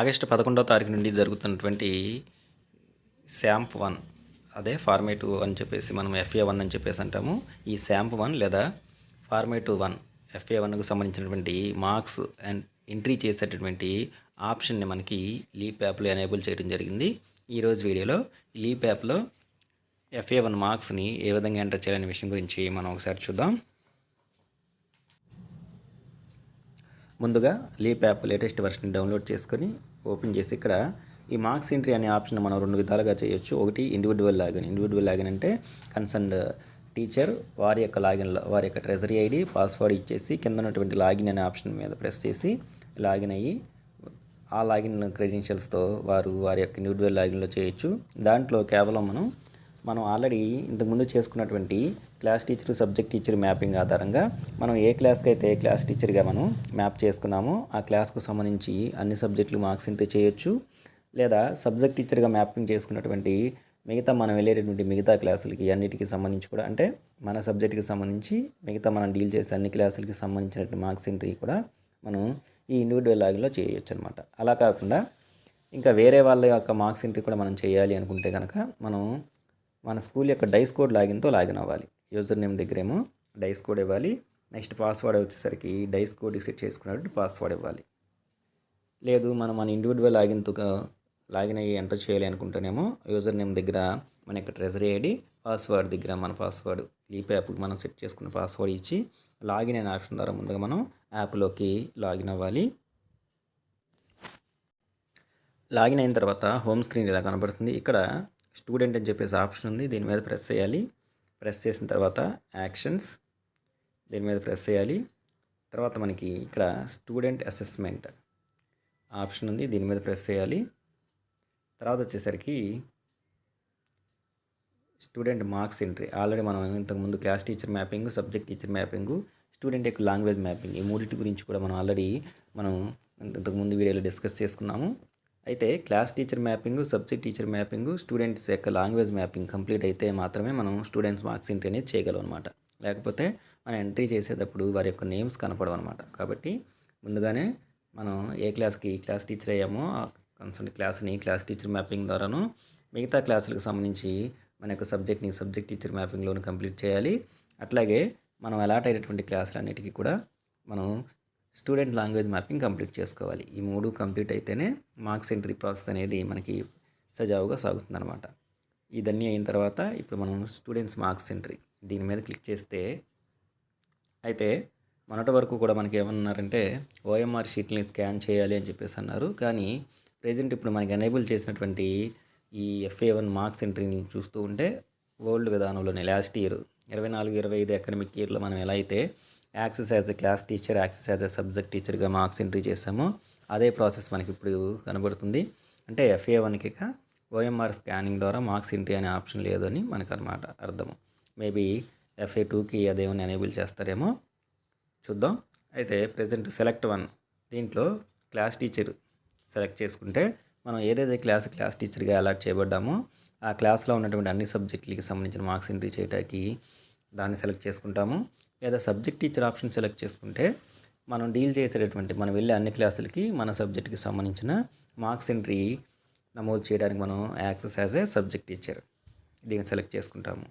August పదకొండవ తారీఖు నుండి జరుగుతున్నటువంటి శాంప్ వన్ అదే ఫార్మేట్ అని చెప్పేసి మనం ఎఫ్ఏ వన్ అని చెప్పేసి అంటాము. ఈ శాంప్ వన్ లేదా ఫార్మేట్ వన్ ఎఫ్ఏ వన్కు సంబంధించినటువంటి మార్క్స్ అండ్ ఎంట్రీ చేసేటటువంటి ఆప్షన్ని మనకి లీప్ యాప్లో ఎనేబుల్ చేయడం జరిగింది. ఈరోజు వీడియోలో లీప్ యాప్లో ఎఫ్ఏ వన్ మార్క్స్ని ఏ విధంగా ఎంటర్ చేయాలనే విషయం గురించి మనం ఒకసారి చూద్దాం. ముందుగా LEAP app latest version download చేసుకొని ఓపెన్ చేసి ఇక్కడ ఈ మార్క్స్ ఎంట్రీ అనే ఆప్షన్ మనం రెండు విధాలుగా చేయొచ్చు. ఒకటి ఇండివిజువల్ లాగిన్ ఇండివిజువల్ లాగిన్ అంటే కన్సర్న్ టీచర్ వారి యొక్క లాగిన్ వారి యొక్క ట్రెజరీ ఐడి పాస్వర్డ్ ఇచ్చేసి కింద ఉన్నటువంటి లాగిన్ అనే ఆప్షన్ మీద ప్రెస్ చేసి లాగిన్ అయ్యి ఆ లాగిన్ క్రెడెన్షియల్స్తో వారు వారి యొక్క ఇండివిజువల్ లాగిన్లో చేయొచ్చు. దాంట్లో కేవలం మనం మనం ఆల్రెడీ ఇంతకుముందు చేసుకున్నటువంటి class teacher subject teacher mapping ఆధారంగా మనం ఏ క్లాస్కి అయితే క్లాస్ టీచర్గా మనం మ్యాప్ చేసుకున్నామో ఆ క్లాస్కు సంబంధించి అన్ని సబ్జెక్టులు మార్క్స్ ఎంట్రీ చేయొచ్చు. లేదా సబ్జెక్ట్ టీచర్గా మ్యాపింగ్ చేసుకున్నటువంటి మిగతా మనం వెళ్ళేటటువంటి మిగతా క్లాసులకి అన్నిటికీ సంబంధించి కూడా అంటే మన సబ్జెక్ట్కి సంబంధించి మిగతా మనం డీల్ చేసే అన్ని క్లాసులకి సంబంధించినటువంటి మార్క్స్ ఎంట్రీ కూడా మనం ఈ ఇండివిజువల్ లాగిన్లో చేయొచ్చు అనమాట అలా కాకుండా ఇంకా వేరే వాళ్ళ యొక్క మార్క్స్ ఎంట్రీ కూడా మనం చేయాలి అనుకుంటే కనుక మనం మన స్కూల్ యొక్క డైస్ కోడ్ లాగిన్తో లాగిన్ అవ్వాలి. యూజర్ నేమ్ దగ్గరేమో డైస్ కోడ్ ఇవ్వాలి. నెక్స్ట్ పాస్వర్డ్ వచ్చేసరికి డైస్ కోడ్కి సెట్ చేసుకున్నట్టు పాస్వర్డ్ ఇవ్వాలి. లేదు మనం మన ఇండివిజువల్ లాగిన్తో లాగిన్ అయ్యి ఎంటర్ చేయాలి అనుకుంటేనేమో యూజర్ నేమ్ దగ్గర మన యొక్క ట్రెజరీ ఐడి పాస్వర్డ్ దగ్గర మన పాస్వర్డ్ లీప్ యాప్కి మనం సెట్ చేసుకున్న పాస్వర్డ్ ఇచ్చి లాగిన్ అనే ఆప్షన్ ద్వారా ముందుగా మనం యాప్లోకి లాగిన్ అవ్వాలి. లాగిన్ అయిన తర్వాత హోమ్ స్క్రీన్ ఇలా కనబడుతుంది. ఇక్కడ స్టూడెంట్ అని చెప్పేసి ఆప్షన్ ఉంది. దీని మీద ప్రెస్ చేయాలి. ప్రెస్ చేసిన తర్వాత యాక్షన్స్ దీని మీద ప్రెస్ చేయాలి. తర్వాత మనకి ఇక్కడ స్టూడెంట్ అసెస్మెంట్ ఆప్షన్ ఉంది. దీని మీద ప్రెస్ చేయాలి. తర్వాత వచ్చేసరికి స్టూడెంట్ మార్క్స్ ఎంట్రీ. ఆల్రెడీ మనం ఇంతకుముందు class teacher mapping subject teacher mapping student యొక్క లాంగ్వేజ్ మ్యాపింగ్ ఈ మూడింటి గురించి కూడా మనం ఆల్రెడీ మనం ఇంతకుముందు వీడియోలో డిస్కస్ చేసుకున్నాము. అయితే class teacher mapping subject teacher mapping students యొక్క లాంగ్వేజ్ మ్యాపింగ్ కంప్లీట్ అయితే మాత్రమే మనం స్టూడెంట్స్ మార్క్స్ ఎంట్రీ అనేది చేయగలం అనమాట లేకపోతే మనం ఎంట్రీ చేసేటప్పుడు వారి యొక్క నేమ్స్ కనపడవు అనమాట కాబట్టి ముందుగానే మనం ఏ క్లాస్కి క్లాస్ టీచర్ అయ్యామో ఆ కన్సర్న్ క్లాస్ని క్లాస్ టీచర్ మ్యాపింగ్ ద్వారాను మిగతా క్లాసులకు సంబంధించి మన యొక్క సబ్జెక్ట్ని సబ్జెక్ట్ టీచర్ మ్యాపింగ్లోను కంప్లీట్ చేయాలి. అట్లాగే మనం అలాట్ అయినటువంటి క్లాసులన్నిటికీ కూడా మనం స్టూడెంట్ లాంగ్వేజ్ మ్యాపింగ్ కంప్లీట్ చేసుకోవాలి. ఈ మూడు కంప్లీట్ అయితేనే మార్క్స్ ఎంట్రీ ప్రాసెస్ అనేది మనకి సజావుగా సాగుతుందన్నమాట. ఇదన్నీ అయిన తర్వాత ఇప్పుడు మనం స్టూడెంట్స్ మార్క్స్ ఎంట్రీ దీని మీద క్లిక్ చేస్తే అయితే మొన్నటి వరకు కూడా మనకి ఏమన్నారంటే ఓఎంఆర్ షీట్ని స్కాన్ చేయాలి అని చెప్పేసి అన్నారు. కానీ ప్రజెంట్ ఇప్పుడు మనకి ఎనేబుల్ చేసినటువంటి ఈ ఎఫ్ఏ వన్ మార్క్స్ ఎంట్రీని చూస్తూ ఉంటే ఓల్డ్ విధానంలోనే లాస్ట్ ఇయర్ ఇరవై నాలుగు ఇరవై ఐదు అకాడమిక్ ఇయర్లో మనం ఎలా అయితే access as a class teacher access as a subject టీచర్గా మార్క్స్ ఎంట్రీ చేసామో. అదే ప్రాసెస్ మనకి ఇప్పుడు కనబడుతుంది. అంటే ఎఫ్ఏ వన్కి ఓఎంఆర్ స్కానింగ్ ద్వారా మార్క్స్ ఎంట్రీ అనే ఆప్షన్ లేదు అని మనకు అనమాట అర్థము మేబీ ఎఫ్ఏ టూకి అదేమని ఎనేబుల్ చేస్తారేమో చూద్దాం. అయితే ప్రజెంట్ సెలెక్ట్ వన్ దీంట్లో క్లాస్ టీచర్ సెలెక్ట్ చేసుకుంటే మనం ఏదైతే క్లాస్ క్లాస్ టీచర్గా అలాట్ చేయబడ్డామో ఆ క్లాస్లో ఉన్నటువంటి అన్ని సబ్జెక్టులకి సంబంధించిన మార్క్స్ ఎంట్రీ చేయడానికి దాన్ని సెలెక్ట్ చేసుకుంటాము. లేదా సబ్జెక్ట్ టీచర్ ఆప్షన్ సెలెక్ట్ చేసుకుంటే మనం డీల్ చేసేటటువంటి మనం వెళ్ళే అన్ని క్లాసులకి మన సబ్జెక్ట్కి సంబంధించిన మార్క్స్ ఎంట్రీ నమోదు చేయడానికి మనం access as a subject teacher దీన్ని సెలెక్ట్ చేసుకుంటాము.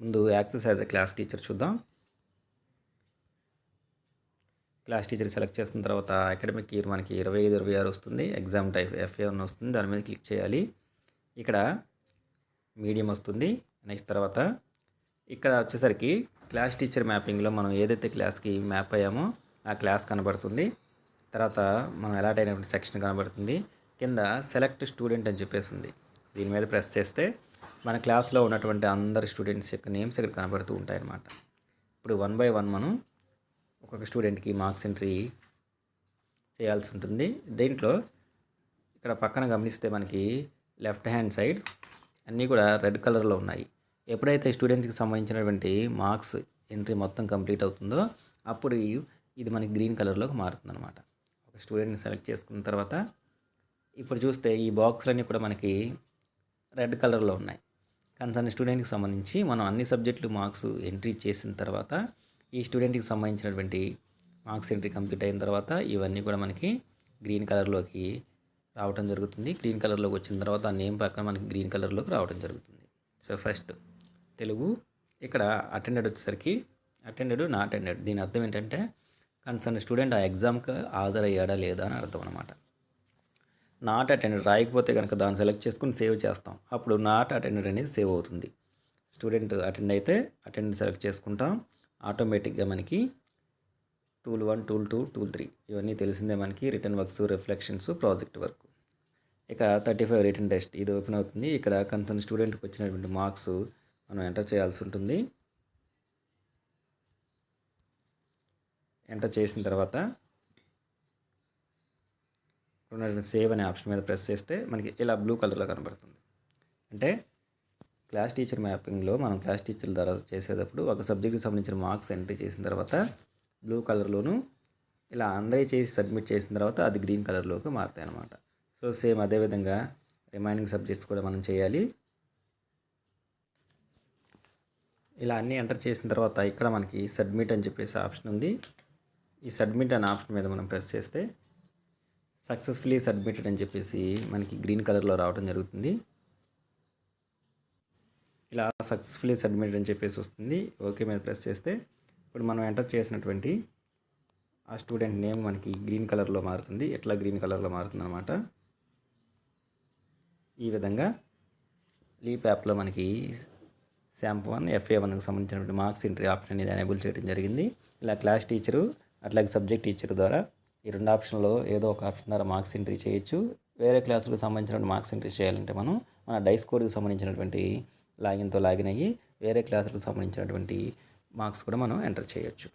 ముందు access as a class teacher చూద్దాం. క్లాస్ టీచర్ సెలెక్ట్ చేసుకున్న తర్వాత అకాడమిక్ ఇయర్ మనకి ఇరవై ఐదు ఇరవై ఆరు వస్తుంది. ఎగ్జామ్ టైప్ ఎఫ్ఏ వన్ వస్తుంది. దాని మీద క్లిక్ చేయాలి. ఇక్కడ మీడియం వస్తుంది. నెక్స్ట్ తర్వాత ఇక్కడ వచ్చేసరికి క్లాస్ టీచర్ మ్యాపింగ్లో మనం ఏదైతే క్లాస్కి మ్యాప్ అయ్యామో ఆ క్లాస్ కనబడుతుంది. తర్వాత మనం ఎలాట్ అయినటువంటి సెక్షన్ కనబడుతుంది. కింద సెలెక్ట్ స్టూడెంట్ అని చెప్పేసి ఉంది దీని మీద ప్రెస్ చేస్తే మన క్లాస్లో ఉన్నటువంటి అందరి స్టూడెంట్స్ యొక్క నేమ్స్ ఇక్కడ కనబడుతూ ఉంటాయి అన్నమాట ఇప్పుడు వన్ బై వన్ మనం ఒక్కొక్క స్టూడెంట్కి మార్క్స్ ఎంట్రీ చేయాల్సి ఉంటుంది. దీంట్లో ఇక్కడ పక్కన గమనిస్తే మనకి లెఫ్ట్ హ్యాండ్ సైడ్ అన్నీ కూడా రెడ్ కలర్లో ఉన్నాయి. ఎప్పుడైతే స్టూడెంట్స్కి సంబంధించినటువంటి మార్క్స్ ఎంట్రీ మొత్తం కంప్లీట్ అవుతుందో అప్పుడు ఇది మనకి గ్రీన్ కలర్లోకి మారుతుంది అనమాట ఒక స్టూడెంట్ని సెలెక్ట్ చేసుకున్న తర్వాత ఇప్పుడు చూస్తే ఈ బాక్స్లన్నీ కూడా మనకి రెడ్ కలర్లో ఉన్నాయి. కన్సర్న్ స్టూడెంట్కి సంబంధించి మనం అన్ని సబ్జెక్టులు మార్క్స్ ఎంట్రీ చేసిన తర్వాత ఈ స్టూడెంట్కి సంబంధించినటువంటి మార్క్స్ ఎంట్రీ కంప్లీట్ అయిన తర్వాత ఇవన్నీ కూడా మనకి గ్రీన్ కలర్లోకి రావటం జరుగుతుంది. గ్రీన్ కలర్లోకి వచ్చిన తర్వాత నేమ్ పక్కన మనకి గ్రీన్ కలర్లోకి రావడం జరుగుతుంది. సో ఫస్ట్ తెలుగు ఇక్కడ అటెండెడ్ వచ్చేసరికి అటెండెడ్ నా అటెండెడ్ దీని అర్థం ఏంటంటే కన్సర్న్ స్టూడెంట్ ఆ ఎగ్జామ్కి హాజరయ్యాడా లేదా అని అర్థం అనమాట నాట్ అటెండెడ్ రాయకపోతే కనుక దాన్ని సెలెక్ట్ చేసుకుని సేవ్ చేస్తాం. అప్పుడు నాట్ అటెండెడ్ అనేది సేవ్ అవుతుంది. స్టూడెంట్ అటెండ్ అయితే అటెండ్ సెలెక్ట్ చేసుకుంటాం. ఆటోమేటిక్గా మనకి tool one tool two tool three ఇవన్నీ తెలిసిందే మనకి written works reflections project work ఇక థర్టీ ఫైవ్ రిటర్న్ టెస్ట్ ఇది ఓపెన్ అవుతుంది. ఇక్కడ కన్సర్న్ స్టూడెంట్కి వచ్చినటువంటి మార్క్స్ మనం ఎంటర్ చేయాల్సి ఉంటుంది. ఎంటర్ చేసిన తర్వాత ఉన్నటువంటి సేవ్ అనే ఆప్షన్ మీద ప్రెస్ చేస్తే మనకి ఇలా బ్లూ కలర్లో కనబడుతుంది. అంటే క్లాస్ టీచర్ మ్యాపింగ్లో మనం క్లాస్ టీచర్ ద్వారా చేసేటప్పుడు ఒక సబ్జెక్ట్కి సంబంధించిన మార్క్స్ ఎంట్రీ చేసిన తర్వాత బ్లూ కలర్లోను ఇలా అందరూ చేసి సబ్మిట్ చేసిన తర్వాత అది గ్రీన్ కలర్లోకి మారుతాయి అన్నమాట సో సేమ్ అదేవిధంగా రిమైనింగ్ సబ్జెక్ట్స్ కూడా మనం చేయాలి. ఇలా అన్నీ ఎంటర్ చేసిన తర్వాత ఇక్కడ మనకి సబ్మిట్ అని చెప్పేసి ఆప్షన్ ఉంది. ఈ సబ్మిట్ అనే ఆప్షన్ మీద మనం ప్రెస్ చేస్తే సక్సెస్ఫుల్లీ సబ్మిటెడ్ అని చెప్పేసి మనకి గ్రీన్ కలర్లో రావడం జరుగుతుంది. ఇలా సక్సెస్ఫుల్లీ సబ్మిటెడ్ అని చెప్పేసి వస్తుంది. ఓకే మీద ప్రెస్ చేస్తే ఇప్పుడు మనం ఎంటర్ చేసినటువంటి ఆ స్టూడెంట్ నేమ్ మనకి గ్రీన్ కలర్లో మారుతుంది. ఎట్లా గ్రీన్ కలర్లో మారుతుంది అనమాట ఈ విధంగా లీప్ యాప్లో మనకి శాంప్ వన్ ఎఫ్ఏ వన్కి సంబంధించినటువంటి మార్క్స్ ఎంట్రీ ఆప్షన్ అనేది ఎనేబుల్ చేయడం జరిగింది. ఇలా క్లాస్ టీచరు అట్లాగే సబ్జెక్ట్ టీచర్ ద్వారా ఈ రెండు ఆప్షన్లో ఏదో ఒక ఆప్షన్ ద్వారా మార్క్స్ ఎంట్రీ చేయొచ్చు. వేరే క్లాసులకు సంబంధించిన మార్క్స్ ఎంట్రీ చేయాలంటే మనం మన డైస్ కోడ్కి సంబంధించినటువంటి లాగిన్తో లాగిన్ అయ్యి వేరే క్లాసులకు సంబంధించినటువంటి మార్క్స్ కూడా మనం ఎంటర్ చేయొచ్చు.